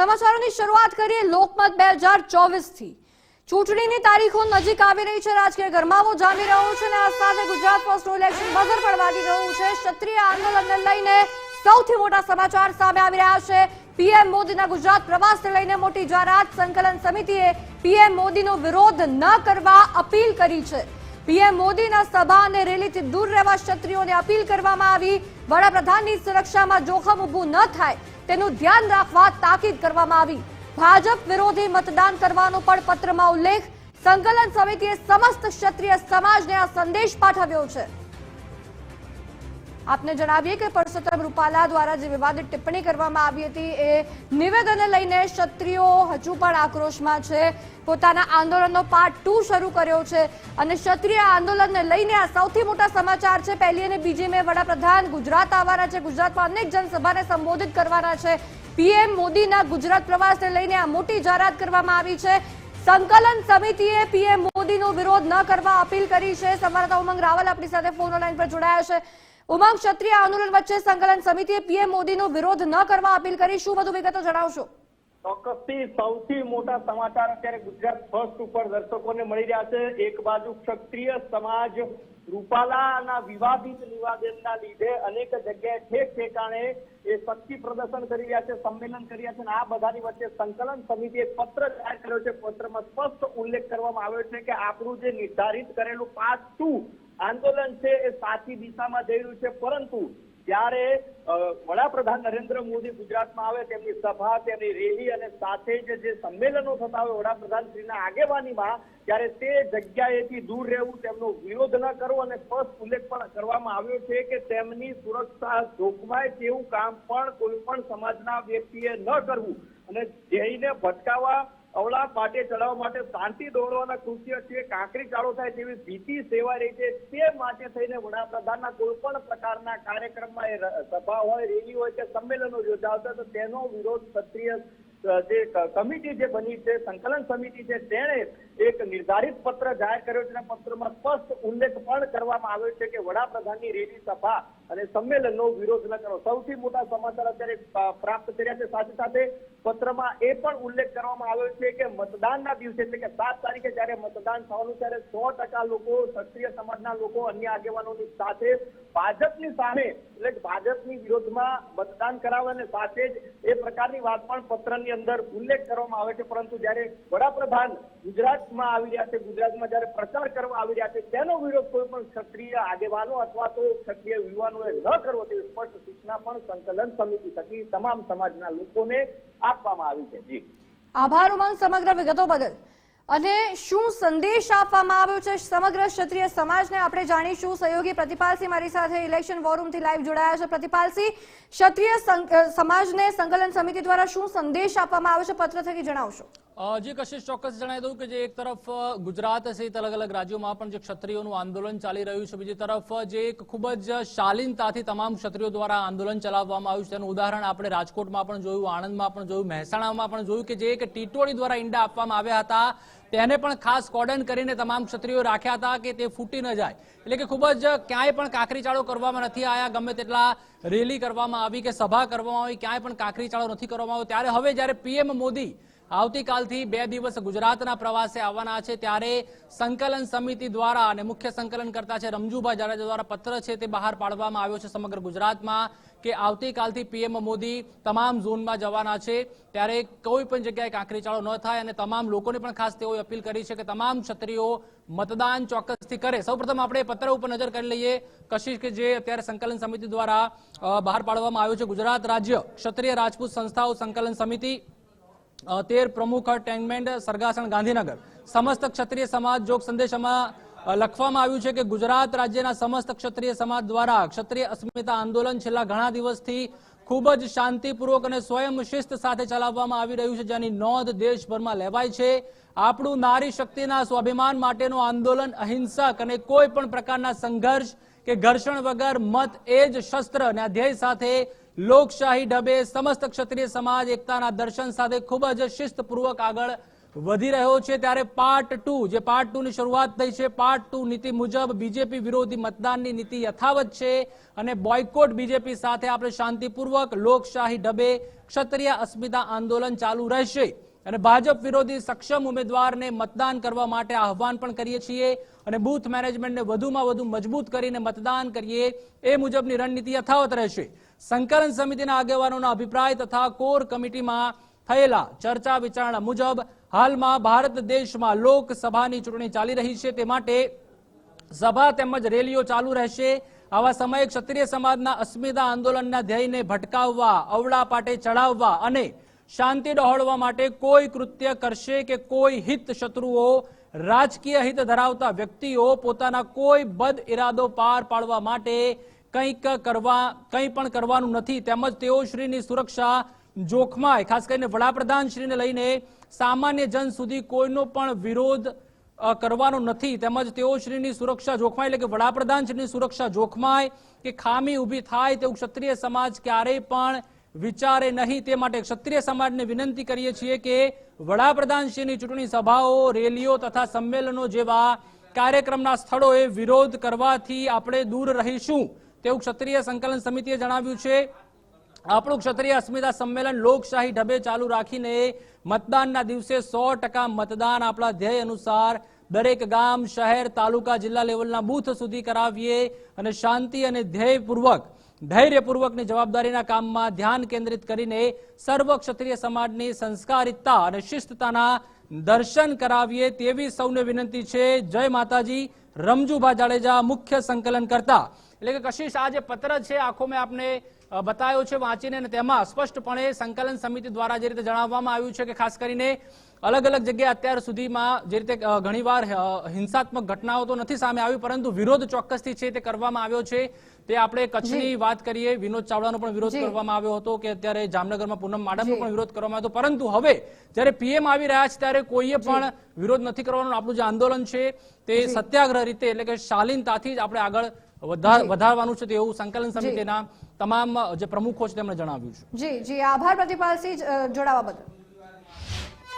સમાચારોની શરૂઆત કરીએ લોકમત બે હજાર ચોવીસથી. ચૂંટણીની તારીખો નજીક આવી રહી છે. રાજકીય ગરમાવો જામી રહ્યો છે અને આ સાથે ગુજરાત ફર્સ્ટ ઇલેક્શન બઝર પણ વાગી રહ્યું છે. ક્ષત્રિય આંદોલનને લઈને સૌથી મોટા સમાચાર સામે આવી રહ્યા છે. પીએમ મોદીના ગુજરાત પ્રવાસને લઈને મોટી જાહેરાત સંકલન સમિતિએ પીએમ મોદીનો વિરોધ ન કરવા અપીલ કરી છે. પીએમ મોદીના સભા અને રેલીથી દૂર રહેવા ક્ષત્રિયોને અપીલ કરવામાં આવી. વડાપ્રધાનની સુરક્ષામાં જોખમ ઊભું ન થાય. તેનું ધ્યાન રાખવા તાકીદ કરવામાં આવી. ભાજપ વિરોધી મતદાન કરવાનો પણ પત્રમાં ઉલ્લેખ. સંકલન સમિતિએ સમસ્ત ક્ષત્રિય સમાજને આ સંદેશ પાઠવ્યો છે. આપને જણાવીએ કે પરસોત્તમ રૂપાલા દ્વારા જે વિવાદિત ટિપ્પણી કરવામાં આવી હતી એ નિવેદનને લઈને ક્ષત્રિયો હજુ પણ આક્રોશમાં છે. પોતાના આંદોલનનો પાર્ટ ટુ શરૂ કર્યો છે અને ક્ષત્રિય આંદોલનને લઈને આ સૌથી મોટા સમાચાર છે. પહેલી અને બીજી મે વડાપ્રધાન ગુજરાત આવવાના છે. ગુજરાતમાં અનેક જનસભાને સંબોધિત કરવાના છે. પીએમ મોદીના ગુજરાત પ્રવાસને લઈને આ મોટી જાહેરાત કરવામાં આવી છે. સંકલન સમિતિએ પીએમ મોદીનો વિરોધ ન કરવા અપીલ કરી છે. સંવાદદાતા ઉમંગ રાવલ આપણી સાથે ફોન લાઈન પર જોડાયા છે. ઉમંગ ક્ષત્રિય આંદોલન વચ્ચે સંકલન સમિતિએ પીએમ મોદીનો વિરોધ ન કરવા અપીલ કરી. શું વધુ વિગતો જણાવશો? ચોક્કસથી સૌથી મોટા સમાચાર અત્યારે ગુજરાત ફર્સ્ટ ઉપર દર્શકોને મળી રહ્યા છે. એક બાજુ ક્ષત્રિય સમાજ રૂપાલાના વિવાદિત નિવાદનના લીધે અનેક જગ્યાએ ઠેક ઠેકાણે એ શક્તિ પ્રદર્શન કરી રહ્યા છે, સંમેલન કરી રહ્યા છે અને આ બધાની વચ્ચે સંકલન સમિતિએ પત્ર જાહેર કર્યો છે. પત્રમાં સ્પષ્ટ ઉલ્લેખ કરવામાં આવ્યો છે કે આપણું જે નિર્ધારિત કરેલું પાસ ટુ આંદોલન છે એ સાચી દિશામાં જઈ રહ્યું છે, પરંતુ જ્યારે વડાપ્રધાન નરેન્દ્ર મોદી ગુજરાતમાં આવે, તેમની સભા, તેમની રેલી અને સાથે જ જે સંમેલનો થતા હોય વડાપ્રધાન શ્રીના આગેવાનીમાં, ત્યારે તે જગ્યાએથી દૂર રહેવું, તેમનો વિરોધ ન કરવો અને સ્પષ્ટ ઉલ્લેખ પણ કરવામાં આવ્યો છે કે તેમની સુરક્ષા જોખમાય તેવું કામ પણ કોઈ પણ સમાજના વ્યક્તિએ ન કરવું. અને ધ્યેયને ભટકાવવા અવળા પાટે ચડાવવા માટે શાંતિ દોડવાના કૃત્ય છે. કાંકરી ચાળો થાય તેવી ભીતિ સેવાઈ રહી છે. તે માટે થઈને વડાપ્રધાનના કોઈ પણ પ્રકારના કાર્યક્રમમાં સભા હોય, રેલી હોય કે સંમેલનો યોજાવતા તો તેનો વિરોધ ક્ષત્રિય જે કમિટી જે બની છે, સંકલન સમિતિ છે, તેણે એક નિર્ધારિત પત્ર જાહેર કર્યો છે. પત્રમાં સ્પષ્ટ ઉલ્લેખ પણ કરવામાં આવ્યો છે કે વડાપ્રધાનની રેલી, સભા અને સંમેલનનો વિરોધ ન કરો. સૌથી મોટા સમાચાર અત્યારે પ્રાપ્ત કર્યા છે. સાથે સાથે પત્રમાં એ પણ ઉલ્લેખ કરવામાં આવ્યો છે કે મતદાનના દિવસે, એટલે કે સાત તારીખે જ્યારે મતદાન થવાનું, ત્યારે સો ટકા લોકો ક્ષત્રિય સમાજના લોકો, અન્ય આગેવાનોની સાથે ભાજપની સામે, એટલે ભાજપની વિરોધમાં મતદાન કરાવે અને સાથે જ એ પ્રકારની વાત પણ પત્રની અંદર ઉલ્લેખ કરવામાં આવે છે. પરંતુ જ્યારે વડાપ્રધાન ગુજરાતમાં આવી રહ્યા છે, ગુજરાતમાં જ્યારે પ્રચાર કરવા આવી રહ્યા છે, તેનો વિરોધ કોઈ પણ ક્ષત્રિય આગેવાનો અથવા તો ક્ષત્રિય યુવાનોએ ન કરવો તેવી સ્પષ્ટ સૂચના પણ સંકલન સમિતિ થકી તમામ સમાજના લોકોને આપવામાં આવી છે. જી. આભાર ઉમંગ સમગ્ર વિગતો બદલ. અને શું સંદેશ આપવામાં આવ્યો છે સમગ્ર ક્ષત્રિય સમાજને? આપણે જાણીશું સહયોગી પ્રતિપાલસિંહ મારી સાથે ઇલેક્શન વોરૂમથી લાઈવ જોડાયા છે. પ્રતિપાલસિંહ, ક્ષત્રિય સમાજને સંકલન સમિતિ દ્વારા શું સંદેશ આપવામાં આવ્યો છે? પત્ર થકી જણાવશો. જે, કશિશ ચોક્કસ જણાવી દઉં કે જે એક તરફ ગુજરાત સહિત અલગ અલગ રાજ્યોમાં પણ જે ક્ષત્રિયોનું આંદોલન ચાલી રહ્યું છે, બીજી તરફ જે એક ખૂબ જ શાલીનતાથી તમામ ક્ષત્રિયો દ્વારા આંદોલન ચલાવવામાં આવ્યું છે. તેનું ઉદાહરણ આપણે રાજકોટમાં પણ જોયું, આણંદમાં પણ જોયું, મહેસાણામાં પણ જોયું કે જે એક ટીટોળી દ્વારા ઈંડા આપવામાં આવ્યા હતા, તેને પણ ખાસ કોર્ડન કરીને તમામ ક્ષત્રિયો રાખ્યા હતા કે તે ફૂટી ન જાય. એટલે કે ખૂબ જ ક્યાંય પણ કાકરીચાળો કરવામાં નથી આવ્યા ગમે તેટલા રેલી કરવામાં આવી કે સભા કરવામાં આવી, ક્યાંય પણ કાકરીચાળો નથી કરવામાં આવ્યો. ત્યારે હવે જ્યારે પીએમ મોદી આવતીકાલથી બે દિવસ ગુજરાતના પ્રવાસે આવવાના છે ત્યારે સંકલન સમિતિ દ્વારા અને મુખ્ય સંકલન કરતા છે રમજુભાઈ જાડેજા દ્વારા પત્ર છે તે બહાર પાડવામાં આવ્યો છે સમગ્ર ગુજરાતમાં કે આવતીકાલથી પીએમ મોદી તમામ ઝોનમાં જવાના છે. ત્યારે કોઈ પણ જગ્યાએ કાંકરીચાળો ન થાય અને તમામ લોકોને પણ ખાસ તેઓએ અપીલ કરી છે કે તમામ ક્ષત્રિયો મતદાન ચોક્કસથી કરે. સૌપ્રથમ આપણે પત્ર ઉપર નજર કરી લઈએ કશિશ કે જે અત્યારે સંકલન સમિતિ દ્વારા બહાર પાડવામાં આવ્યો છે. ગુજરાત રાજ્ય ક્ષત્રિય રાજપૂત સંસ્થાઓ સંકલન સમિતિ તેર પ્રમુખ ટેન્ટમેન્ટ સરગાસણ ગાંધીનગર. સમસ્ત ક્ષત્રિય સમાજ જોગ સંદેશમાં લખવામાં આવ્યું છે કે ગુજરાત રાજ્યના સમસ્ત ક્ષત્રિય સમાજ દ્વારા ક્ષત્રિય અસ્મિતા આંદોલન છેલ્લા ઘણા દિવસથી ખૂબ જ શાંતિપૂર્વક અને સ્વયં શિસ્ત સાથે ચલાવવામાં આવી રહ્યું છે, જેની નોંધ દેશભરમાં લેવાય છે. આપણું નારી શક્તિના સ્વાભિમાન માટેનું આંદોલન અહિંસક અને કોઈ પણ પ્રકારના સંઘર્ષ કે ઘર્ષણ વગર મત એ જ શસ્ત્ર અને ધ્યેય સાથે લોકશાહી ઢબે સમસ્ત ક્ષત્રિય સમાજ એકતાના દર્શન સાથે ખૂબ જ શિસ્તપૂર્વક આગળ વધી રહ્યો છે. ત્યારે પાર્ટ ટુ જે પાર્ટ ટુ ની શરૂઆત થઈ છે પાર્ટ ટુ નીતિ મુજબ બીજેપી વિરોધી મતદાનની નીતિ યથાવત છે અને બોયકોટ બીજેપી સાથે આપણે શાંતિપૂર્વક લોકશાહી ઢબે ક્ષત્રિય અસ્મિતા આંદોલન ચાલુ રહેશે. અને ભાજપ વિરોધી સક્ષમ ઉમેદવારને મતદાન કરવા માટે આહવાન પણ કરીએ છીએ અને બૂથ મેનેજમેન્ટને વધુમાં વધુ મજબૂત કરીને મતદાન કરીએ એ મુજબની રણનીતિ યથાવત રહેશે. સંકલન સમિતિના આગેવાનોના અભિપ્રાય તથા કોર કમિટીમાં થયેલા ચર્ચા વિચારણા મુજબ હાલમાં ભારત દેશમાં લોકસભાની ચૂંટણી ચાલી રહી છે. તે માટે સભા તેમજ રેલીઓ ચાલુ રહેશે. આવા સમયે ક્ષત્રિય સમાજના અસ્મિતા આંદોલનના ધ્યેયને ભટકાવવા, અવળા પાટે ચડાવવા અને શાંતિ ડહોળવા માટે કોઈ કૃત્ય કરશે કે કોઈ હિત શત્રુઓ, રાજકીય હિત ધરાવતા વ્યક્તિઓ પોતાના કોઈ બદ ઇરાદો પાર પાડવા માટે કંઈક કરવા, કંઈ પણ કરવાનું નથી. તેમજ તેઓ શ્રીની સુરક્ષા જોખમાય. ખાસ કરીને વડાપ્રધાન શ્રીને લઈને સામાન્ય જન સુધી કોઈનો પણ વિરોધ કરવાનો નથી. તેમજ તેઓ શ્રીની સુરક્ષા જોખમાય એટલે કે વડાપ્રધાન શ્રીની સુરક્ષા જોખમાય કે ખામી ઊભી થાય તેવું ક્ષત્રિય સમાજ ક્યારેય પણ વિચારે નહીં તે માટે ક્ષત્રિય સમાજને વિનંતી કરીએ છીએ કે વડાપ્રધાન શ્રીની ચૂંટણી સભાઓ, રેલીઓ તથા સંમેલનો જેવા કાર્યક્રમના સ્થળોએ વિરોધ કરવાથી આપણે દૂર રહીશું. તેવું ક્ષત્રિય સંકલન સમિતિએ જણાવ્યું છે. આપણું ક્ષત્રિય અસ્મિતા સંમેલન લોકશાહી ઢબે ચાલુ રાખીને મતદાનના દિવસે સો મતદાન આપણા ધ્યેય અનુસાર દરેક ગામ, શહેર, તાલુકા, જિલ્લા લેવલના બૂથ સુધી કરાવીએ અને શાંતિ અને ધ્યેયપૂર્વક ધૈર્યપૂર્વકની જવાબદારીના કામમાં ધ્યાન કેન્દ્રિત કરીને સર્વ ક્ષત્રિય સમાજની સંસ્કારિતતા અને શિસ્તતાના દર્શન કરાવીએ તેવી સૌને વિનંતી છે. જય માતાજી. રમજુભા જાડેજા મુખ્ય સંકલન કરતા. એટલે કે કશિશ આ જે પત્ર છે, આખો મેં આપને બતાવ્યો છે, વાંચીને અને તેમાં સ્પષ્ટપણે સંકલન સમિતિ દ્વારા જે રીતે જણાવવામાં આવ્યું છે કે ખાસ કરીને અલગ અલગ જગ્યાએ અત્યાર સુધીમાં જે રીતે ઘણીવાર હિંસાત્મક ઘટનાઓ તો નથી સામે આવી પરંતુ વિરોધ ચોક્કસથી છે તે કરવામાં આવ્યો છે. તે આપણે કચ્છની વાત કરીએ વિનોદ ચાવડાનો પણ વિરોધ કરવામાં આવ્યો હતો કે અત્યારે જામનગરમાં પૂનમ માડમનો પણ વિરોધ કરવામાં આવ્યો હતો. પરંતુ હવે જ્યારે પીએમ આવી રહ્યા છે ત્યારે કોઈએ પણ વિરોધ નથી કરવાનો. આપણું જે આંદોલન છે તે સત્યાગ્રહ રીતે એટલે કે શાલીનતાથી જ આપણે આગળ વધાર- વધારવાનું છે તેવું સંકલન સમિતિના તમામ જે પ્રમુખો છે તેમણે જણાવ્યું છે. જી જી. આભાર પ્રતિપાલસિંહ જોડાવા બદલ.